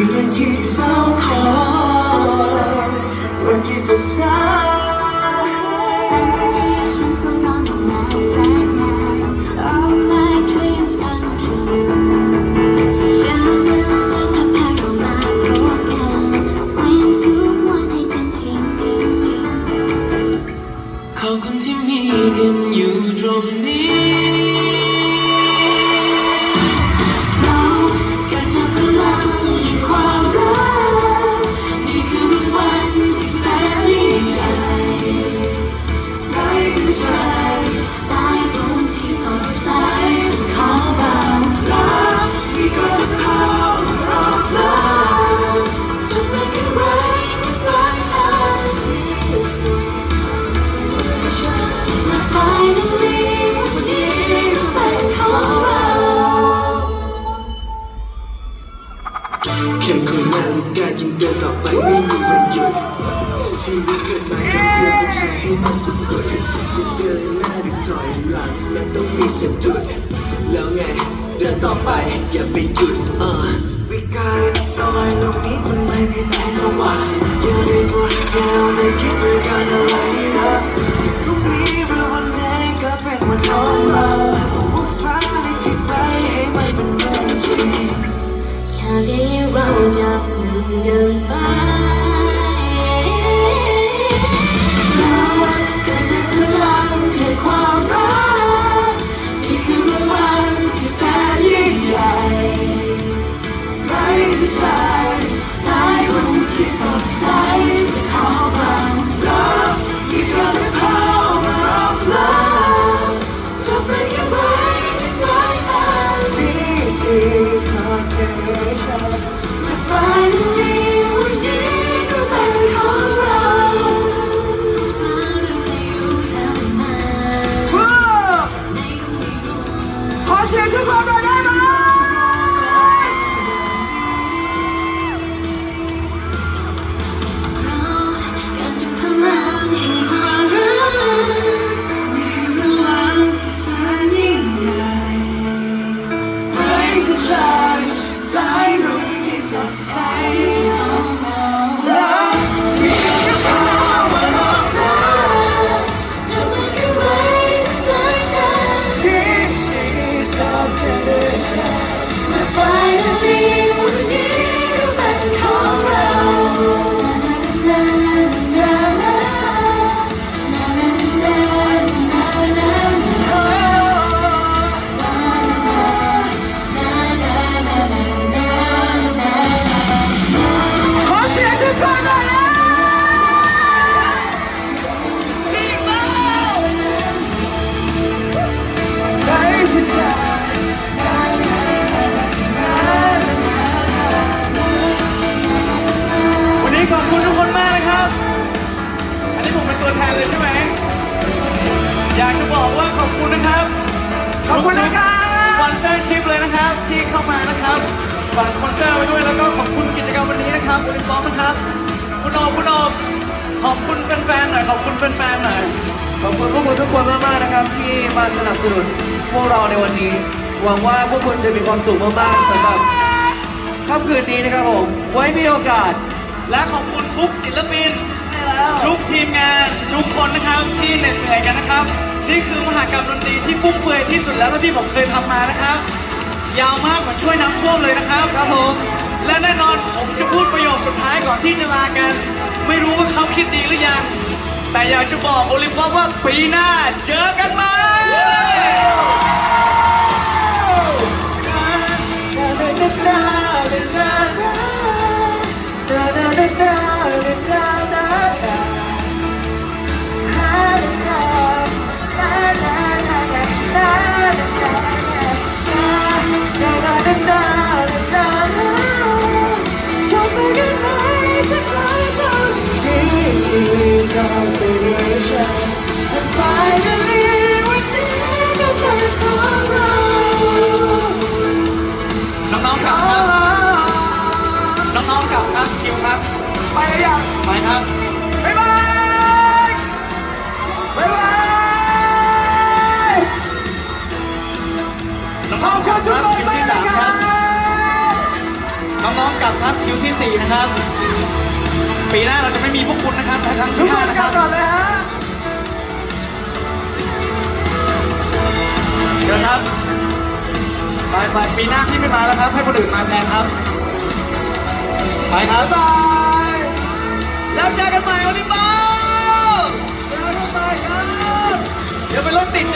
วินาทีที่เฝ้าค เข้มข้นนาฬิกายังเดินต่อไปไม่มีวันหยุดชีวิตเกิดมาแค่เดียวต้องใช้ให้มันสุดๆจะเดินหน้าหรือถอยหลังมันต้องมีเสียงจุด แล้วไงเดินต่อไปอย่าไปหยุดอ่า We got it ต่อไปโลกนี้จะไม่มีแสงสว่างอย่าได้ปวดแนวได้คิดไปกั จากมื ขอบคุณทุกคนมากนะครับ อันนี้ผมเป็นตัวแทนเลยใช่ไหม อยากจะบอกว่าขอบคุณนะครับขอบคุณนะครับสปอนเซอร์ชิพเลยนะครับ ที่เข้ามานะครับฝากสปอนเซอร์ไว้ด้วยแล้วก็ขอบคุณกิจกรรมวันนี้นะครับโอลิมปอมนะครับ คุณโอมคุณโอมขอบคุณแฟนๆหน่อยขอบคุณแฟนๆหน่อยขอบคุณพวกคุณทุกคนมากๆนะครับ ที่มาสนับสนุนพวกเราในวันนี้ หวังว่าพวกคุณจะมีความสุขมากๆสำหรับค่ำคืนนี้นะครับผม ไว้มีโอกาส และขอบคุณทุกศิลปิน ทุกทีมงาน ทุกคนนะครับที่เหน็ดเหนื่อยกันนะครับ นี่คือมหากรรมดนตรีที่ฟุ่มเฟือยที่สุดแล้วเท่าที่ผมเคยทำมานะครับ ยาวมากเหมือนช่วยน้ำท่วมเลยนะครับครับผมและแน่นอนผมจะพูดประโยคสุดท้ายก่อนที่จะลากัน ไม่รู้ว่าเขาคิดดีหรือยัง แต่อยากจะบอกโอลิมปิกว่าปีหน้าเจอกันไหม นะครับ ปีหน้าเราจะไม่มีพวกคุณนะครับทั้งทุกคนกลับก่อนเลยฮะเดี๋ยวครับไปไปปีหน้าพี่ไม่มาแล้วครับ ให้คนอื่นมาแทนครับ ไปครับบายแล้วเจอกันใหม่โอลิมปัสเจอกันใหม่ครับ เดี๋ยวไปรถติด